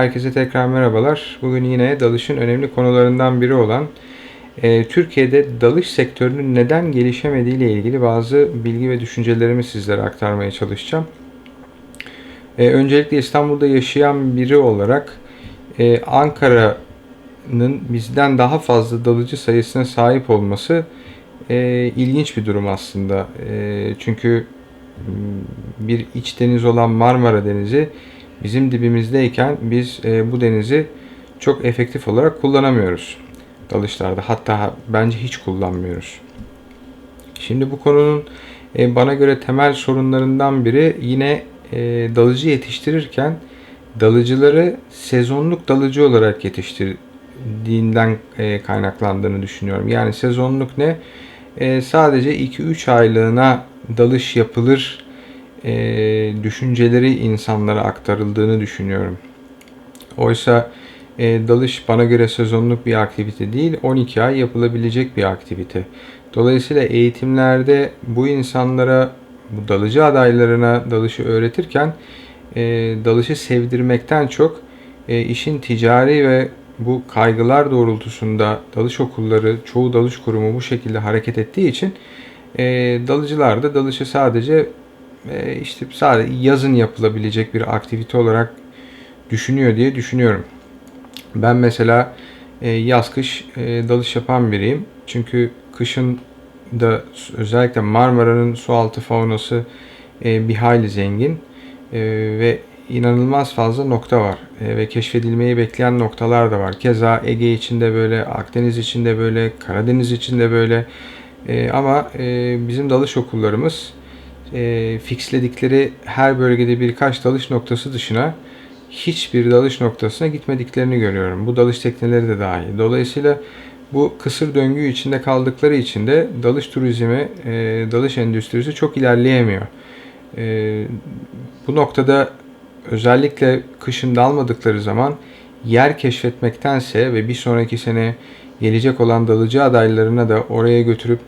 Herkese tekrar merhabalar. Bugün yine dalışın önemli konularından biri olan e, Türkiye'de dalış sektörünün neden gelişemediği ile ilgili bazı bilgi ve düşüncelerimi sizlere aktarmaya çalışacağım. E, öncelikle İstanbul'da yaşayan biri olarak e, Ankara'nın bizden daha fazla dalıcı sayısına sahip olması e, ilginç bir durum aslında. E, çünkü bir iç deniz olan Marmara Denizi bizim dibimizdeyken biz e, bu denizi çok efektif olarak kullanamıyoruz dalışlarda. Hatta bence hiç kullanmıyoruz. Şimdi bu konunun e, bana göre temel sorunlarından biri yine e, dalıcı yetiştirirken dalıcıları sezonluk dalıcı olarak yetiştirdiğinden e, kaynaklandığını düşünüyorum. Yani sezonluk ne? E, sadece 2-3 aylığına dalış yapılır e, düşünceleri insanlara aktarıldığını düşünüyorum. Oysa e, dalış bana göre sezonluk bir aktivite değil, 12 ay yapılabilecek bir aktivite. Dolayısıyla eğitimlerde bu insanlara, bu dalıcı adaylarına dalışı öğretirken e, dalışı sevdirmekten çok e, işin ticari ve bu kaygılar doğrultusunda dalış okulları, çoğu dalış kurumu bu şekilde hareket ettiği için e, dalıcılar da dalışı sadece e, işte sadece yazın yapılabilecek bir aktivite olarak düşünüyor diye düşünüyorum. Ben mesela e, yaz kış e, dalış yapan biriyim. Çünkü kışın da özellikle Marmara'nın sualtı faunası e, bir hayli zengin ve inanılmaz fazla nokta var ve keşfedilmeyi bekleyen noktalar da var. Keza Ege içinde böyle, Akdeniz içinde böyle, Karadeniz içinde böyle. E, ama e, bizim dalış okullarımız e, fixledikleri her bölgede birkaç dalış noktası dışına hiçbir dalış noktasına gitmediklerini görüyorum. Bu dalış tekneleri de dahil. Dolayısıyla bu kısır döngü içinde kaldıkları için de dalış turizmi, e, dalış endüstrisi çok ilerleyemiyor. E, bu noktada özellikle kışın dalmadıkları zaman yer keşfetmektense ve bir sonraki sene gelecek olan dalıcı adaylarına da oraya götürüp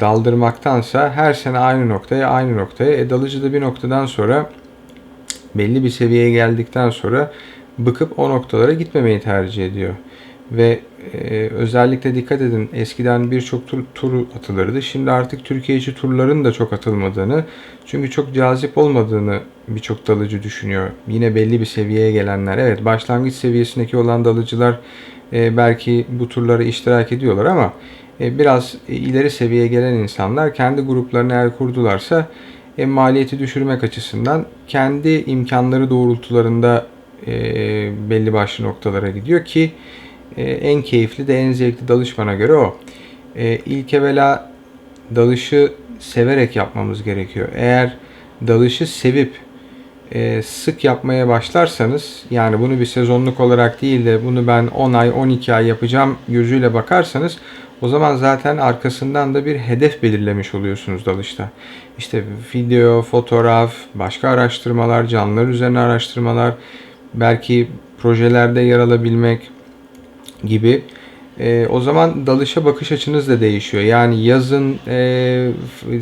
daldırmaktansa her sene aynı noktaya aynı noktaya e, dalıcı da bir noktadan sonra belli bir seviyeye geldikten sonra bıkıp o noktalara gitmemeyi tercih ediyor. Ve e, özellikle dikkat edin eskiden birçok tur, tur atılırdı. Şimdi artık Türkiye içi turların da çok atılmadığını çünkü çok cazip olmadığını birçok dalıcı düşünüyor. Yine belli bir seviyeye gelenler evet başlangıç seviyesindeki olan dalıcılar e, belki bu turlara iştirak ediyorlar ama biraz ileri seviyeye gelen insanlar kendi gruplarını eğer kurdularsa e, maliyeti düşürmek açısından kendi imkanları doğrultularında e, belli başlı noktalara gidiyor ki e, en keyifli de en zevkli dalış bana göre o. E, ilk evvela dalışı severek yapmamız gerekiyor. Eğer dalışı sevip e, sık yapmaya başlarsanız yani bunu bir sezonluk olarak değil de bunu ben 10 ay 12 ay yapacağım gözüyle bakarsanız o zaman zaten arkasından da bir hedef belirlemiş oluyorsunuz dalışta. İşte video, fotoğraf, başka araştırmalar, canlılar üzerine araştırmalar, belki projelerde yer alabilmek gibi. E, o zaman dalışa bakış açınız da değişiyor. Yani yazın e,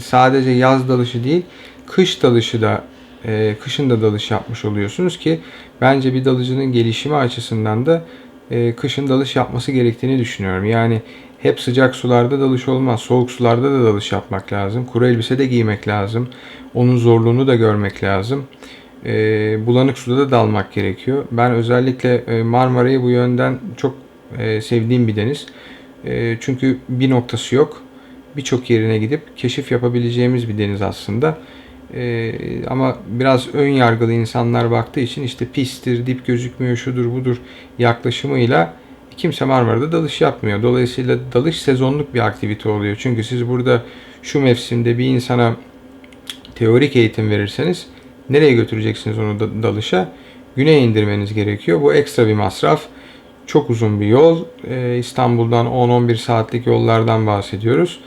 sadece yaz dalışı değil, kış dalışı da e, kışın da dalış yapmış oluyorsunuz ki bence bir dalıcının gelişimi açısından da e, kışın dalış yapması gerektiğini düşünüyorum. Yani hep sıcak sularda dalış olmaz. Soğuk sularda da dalış yapmak lazım. Kuru elbise de giymek lazım. Onun zorluğunu da görmek lazım. E, bulanık suda da dalmak gerekiyor. Ben özellikle e, Marmara'yı bu yönden çok e, sevdiğim bir deniz. E, çünkü bir noktası yok. Birçok yerine gidip keşif yapabileceğimiz bir deniz aslında. Ee, ama biraz ön yargılı insanlar baktığı için işte pistir, dip gözükmüyor, şudur budur yaklaşımıyla kimse Marmara'da dalış yapmıyor. Dolayısıyla dalış sezonluk bir aktivite oluyor. Çünkü siz burada şu mevsimde bir insana teorik eğitim verirseniz nereye götüreceksiniz onu da, dalışa? Güneye indirmeniz gerekiyor. Bu ekstra bir masraf. Çok uzun bir yol. Ee, İstanbul'dan 10-11 saatlik yollardan bahsediyoruz.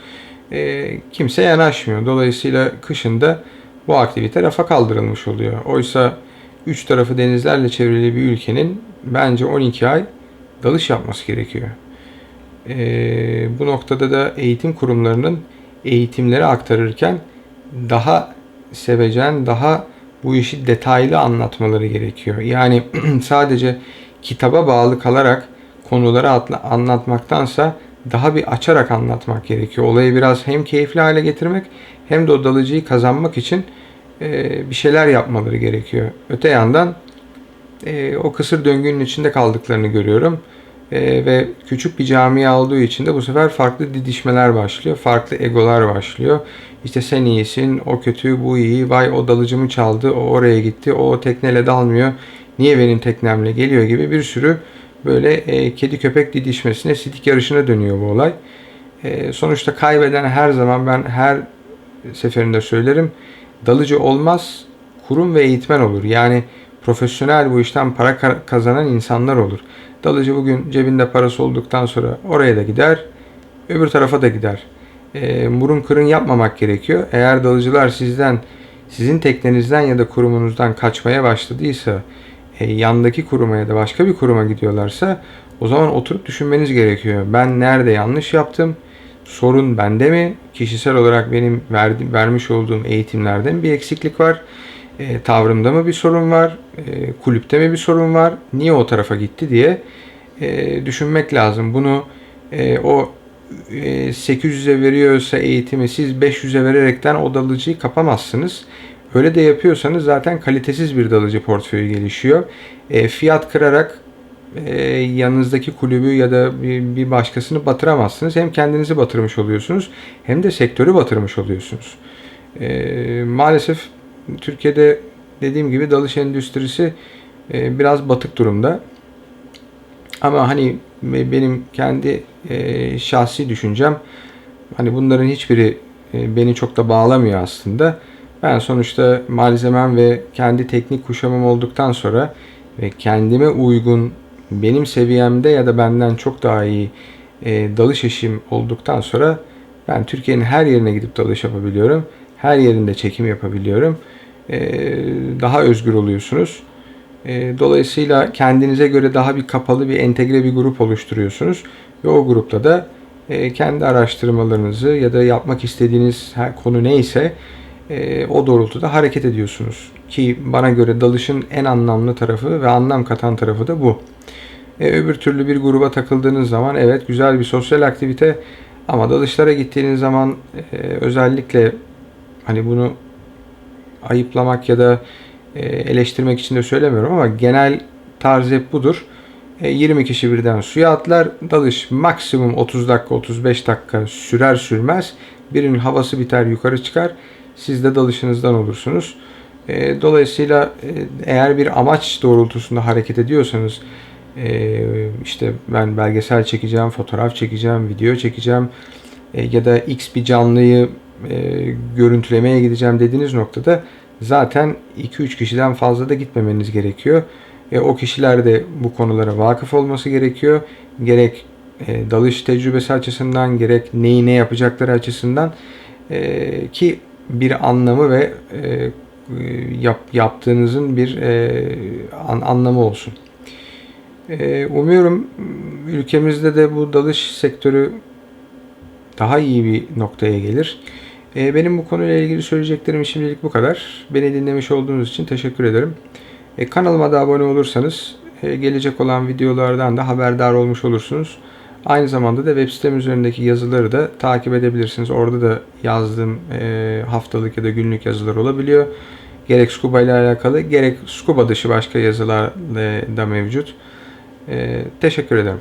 Ee, kimse yanaşmıyor. Dolayısıyla kışında bu aktivite rafa kaldırılmış oluyor. Oysa üç tarafı denizlerle çevrili bir ülkenin bence 12 ay dalış yapması gerekiyor. Ee, bu noktada da eğitim kurumlarının eğitimleri aktarırken daha sevecen, daha bu işi detaylı anlatmaları gerekiyor. Yani sadece kitaba bağlı kalarak konuları atla, anlatmaktansa daha bir açarak anlatmak gerekiyor. Olayı biraz hem keyifli hale getirmek hem de o dalıcıyı kazanmak için e, bir şeyler yapmaları gerekiyor. Öte yandan e, o kısır döngünün içinde kaldıklarını görüyorum. E, ve küçük bir camia olduğu için de bu sefer farklı didişmeler başlıyor. Farklı egolar başlıyor. İşte sen iyisin, o kötü, bu iyi, vay o dalıcımı çaldı, o oraya gitti, o, tekneyle dalmıyor, niye benim teknemle geliyor gibi bir sürü böyle e, kedi köpek didişmesine, sidik yarışına dönüyor bu olay. E, sonuçta kaybeden her zaman ben her seferinde söylerim, dalıcı olmaz, kurum ve eğitmen olur. Yani profesyonel bu işten para kazanan insanlar olur. Dalıcı bugün cebinde parası olduktan sonra oraya da gider, öbür tarafa da gider. E, murun kırın yapmamak gerekiyor. Eğer dalıcılar sizden, sizin teknenizden ya da kurumunuzdan kaçmaya başladıysa, e, yandaki kuruma ya da başka bir kuruma gidiyorlarsa o zaman oturup düşünmeniz gerekiyor. Ben nerede yanlış yaptım? Sorun bende mi? Kişisel olarak benim verdi, vermiş olduğum eğitimlerden bir eksiklik var? E, tavrımda mı bir sorun var? E, kulüpte mi bir sorun var? Niye o tarafa gitti diye e, düşünmek lazım. Bunu e, o e, 800'e veriyorsa eğitimi siz 500'e vererekten o dalıcıyı kapamazsınız. Öyle de yapıyorsanız zaten kalitesiz bir dalıcı portföyü gelişiyor. E, fiyat kırarak e, yanınızdaki kulübü ya da bir, bir başkasını batıramazsınız. Hem kendinizi batırmış oluyorsunuz hem de sektörü batırmış oluyorsunuz. E, maalesef Türkiye'de dediğim gibi dalış endüstrisi e, biraz batık durumda. Ama hani benim kendi e, şahsi düşüncem hani bunların hiçbiri e, beni çok da bağlamıyor aslında. Ben sonuçta malzemem ve kendi teknik kuşamım olduktan sonra ve kendime uygun benim seviyemde ya da benden çok daha iyi dalış eşim olduktan sonra ben Türkiye'nin her yerine gidip dalış yapabiliyorum. Her yerinde çekim yapabiliyorum. E, daha özgür oluyorsunuz. E, dolayısıyla kendinize göre daha bir kapalı bir entegre bir grup oluşturuyorsunuz. Ve o grupta da e, kendi araştırmalarınızı ya da yapmak istediğiniz her konu neyse e, o doğrultuda hareket ediyorsunuz. Ki bana göre dalışın en anlamlı tarafı ve anlam katan tarafı da bu. E, öbür türlü bir gruba takıldığınız zaman evet güzel bir sosyal aktivite ama dalışlara gittiğiniz zaman e, özellikle hani bunu ayıplamak ya da e, eleştirmek için de söylemiyorum ama genel tarz hep budur. 20 e, kişi birden suya atlar. Dalış maksimum 30 dakika 35 dakika sürer sürmez. Birinin havası biter yukarı çıkar. Siz de dalışınızdan olursunuz. E, dolayısıyla eğer bir amaç doğrultusunda hareket ediyorsanız işte ben belgesel çekeceğim, fotoğraf çekeceğim, video çekeceğim ya da X bir canlıyı görüntülemeye gideceğim dediğiniz noktada zaten 2-3 kişiden fazla da gitmemeniz gerekiyor. E, o kişiler de bu konulara vakıf olması gerekiyor. Gerek e, dalış tecrübesi açısından gerek neyi ne yapacakları açısından e, ki bir anlamı ve e, yap, yaptığınızın bir e, an, anlamı olsun. E, umuyorum ülkemizde de bu dalış sektörü daha iyi bir noktaya gelir. E, benim bu konuyla ilgili söyleyeceklerim şimdilik bu kadar. Beni dinlemiş olduğunuz için teşekkür ederim. E, kanalıma da abone olursanız e, gelecek olan videolardan da haberdar olmuş olursunuz. Aynı zamanda da web sitem üzerindeki yazıları da takip edebilirsiniz. Orada da yazdığım e, haftalık ya da günlük yazılar olabiliyor. Gerek scuba ile alakalı gerek scuba dışı başka yazılar da mevcut. E, teşekkür ederim.